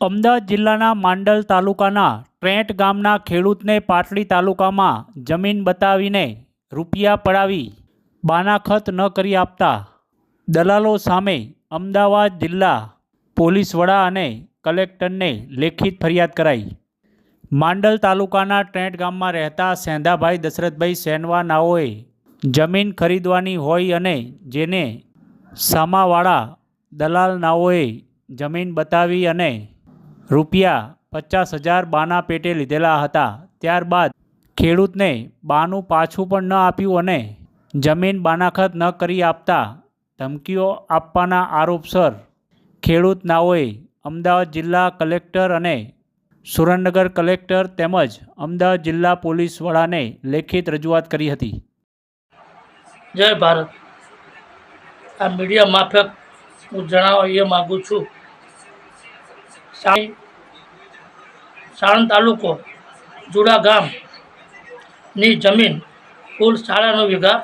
અમદાવાદ જિલ્લાના માંડલ તાલુકાના ટ્રેન્ટ ગામના ખેડૂતને પાટડી તાલુકામાં જમીન બતાવીને રૂપિયા પડાવી બાનાખત ન કરી આપતા દલાલો સામે અમદાવાદ જિલ્લા પોલીસ વડા અને કલેક્ટરને લેખિત ફરિયાદ કરાઈ. માંડલ તાલુકાના ટ્રેન્ટ ગામમાં રહેતા સેંધાભાઈ દશરથભાઈ સેનવા નાઓએ જમીન ખરીદવાની હોય અને જેને સામાવાળા દલાલ નાઓએ જમીન બતાવી અને રૂપિયા પચાસ હજાર બાના પેટે લીધેલા હતા. ત્યારબાદ ખેડૂતને બાનું પાછું પણ ન આપ્યું અને જમીન બાનાખત ન કરી આપતા ધમકીઓ આપવાના આરોપસર ખેડૂત નાઓએ અમદાવાદ જિલ્લા કલેક્ટર અને સુરેન્દ્રનગર કલેક્ટર તેમજ અમદાવાદ જિલ્લા પોલીસ વડાને લેખિત રજૂઆત કરી હતી. જય ભારત. આ મીડિયા માફક હું જણાવવા એ માગું છું સાણંદ તાલુકો, જુડા ગામની જમીન કુલ સાડા નવ વીઘા.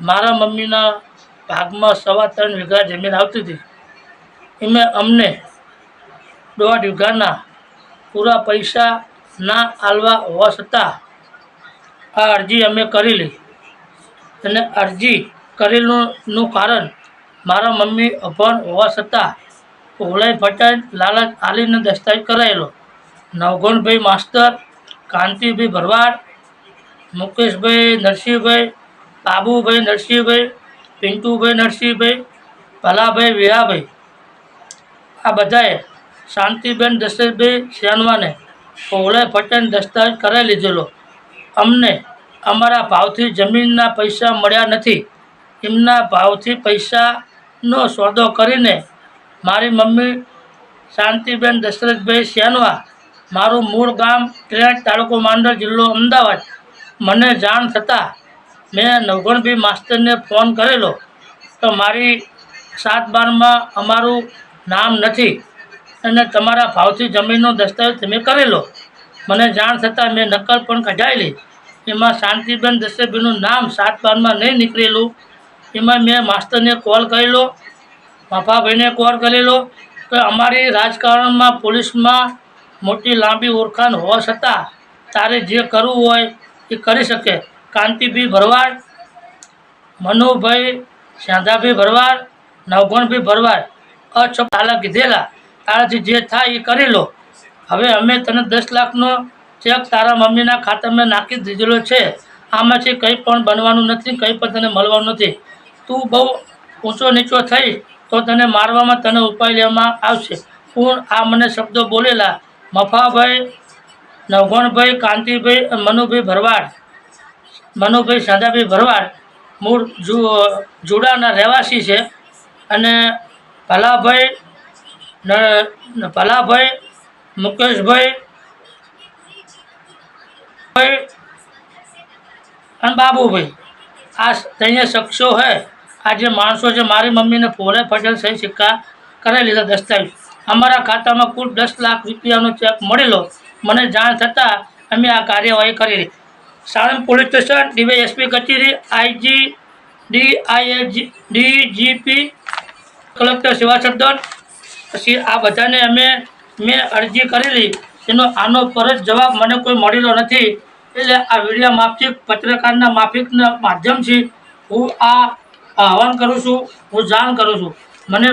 મારા મમ્મીના ભાગમાં સવા ત્રણ વીઘા જમીન આવતી હતી. એમાં અમને દોઢ વીઘાના પૂરા પૈસા ના આલવા હોવા છતાં આ અરજી અમે કરેલી અને અરજી કરેલું કારણ મારા મમ્મી અભણ હોવા છતાં ઓલાઈ પટેલ લાલચ આલીને દસ્તાવેજ કરાયેલો. નવગુણભાઈ માસ્તર, કાંતિભાઈ ભરવાડ, મુકેશભાઈ નરસિંહભાઈ, બાબુભાઈ નરસિંહભાઈ, પિન્ટુભાઈ નરસિંહભાઈ, ભલાભાઈ વિહાભાઈ આ બધાએ શાંતિબેન દશરથભાઈ શેનવાને ઓલાઈ પટેલ દસ્તાવેજ કરાવી લીધેલો. અમને અમારા ભાવથી જમીનના પૈસા મળ્યા નથી. એમના ભાવથી પૈસાનો સોદો કરીને મારી મમ્મી શાંતિબેન દશરથભાઈ શેનવા, મારું મૂળ ગામ ત્રેજ તાલુકો માંડલ જિલ્લો અમદાવાદ. મને જાણ થતાં મેં નવગણભી માસ્તરને ફોન કરેલો તો મારી સાત બારમાં અમારું નામ નથી અને તમારા ભાવથી જમીનનો દસ્તાવેજ તમે કરેલો. મને જાણ થતાં મેં નકલ પણ કઢાવેલી એમાં શાંતિબેન દશરથભાઈનું નામ સાત બારમાં નહીં નીકળેલું. એમાં મેં માસ્તરને કોલ કરેલો મફાભાઈને કોલ કરેલો કે અમારી રાજકારણમાં પોલીસમાં મોટી લાંબી ઓળખાણ હોવા છતાં તારે જે કરવું હોય એ કરી શકે. કાંતિભાઈ ભરવાડ, મનુભાઈ શાંધાભાઈ ભરવાડ, નવગણભાઈ ભરવાડ અછ તાલા કીધેલા. તારાથી જે થાય એ કરી લો. હવે અમે તને દસ લાખનો ચેક તારા મમ્મીના ખાતામાં નાખી દીધેલો છે. આમાંથી કંઈ પણ બનવાનું નથી, કંઈ પણ તને મળવાનું નથી. તું બહુ ઊંચો નીચો થઈ તો તને મારવામાં તને ઉપાય લેવામાં આવશે. હું આ મને શબ્દો બોલેલા. મફાભાઈ, નવગણભાઈ, કાંતિભાઈ મનુભાઈ ભરવાડ. મનુભાઈ સાદાભાઈ ભરવાડ મૂળ જુ, જુડાના રહેવાસી છે. અને ભલાભાઈ ભલાભાઈ, મુકેશભાઈ, ભાઈ અને બાબુભાઈ. આ ત્રણેય શખ્સો હે. આ જે માણસો છે, મારી મમ્મીને ફોરે પટેલ સહી સિક્કા કરાવી લીધા દસ્તાવેજ. અમારા ખાતામાં કુલ દસ લાખ રૂપિયાનો ચેક મળેલો. મને જાણ થતાં અમે આ કાર્યવાહી કરી સાણંદ પોલીસ સ્ટેશન, ડીવાયએસપી કચેરી, IG D IAG DGP, collector પછી આ બધાને અમે, મેં અરજી કરેલી. એનો આનો પરત જવાબ મને કોઈ મળેલો નથી. એટલે આ વિડીયા માફિક પત્રકારના માફિકના માધ્યમથી હું આ આહવાન કરું છું હું જાણ કરું છું. મને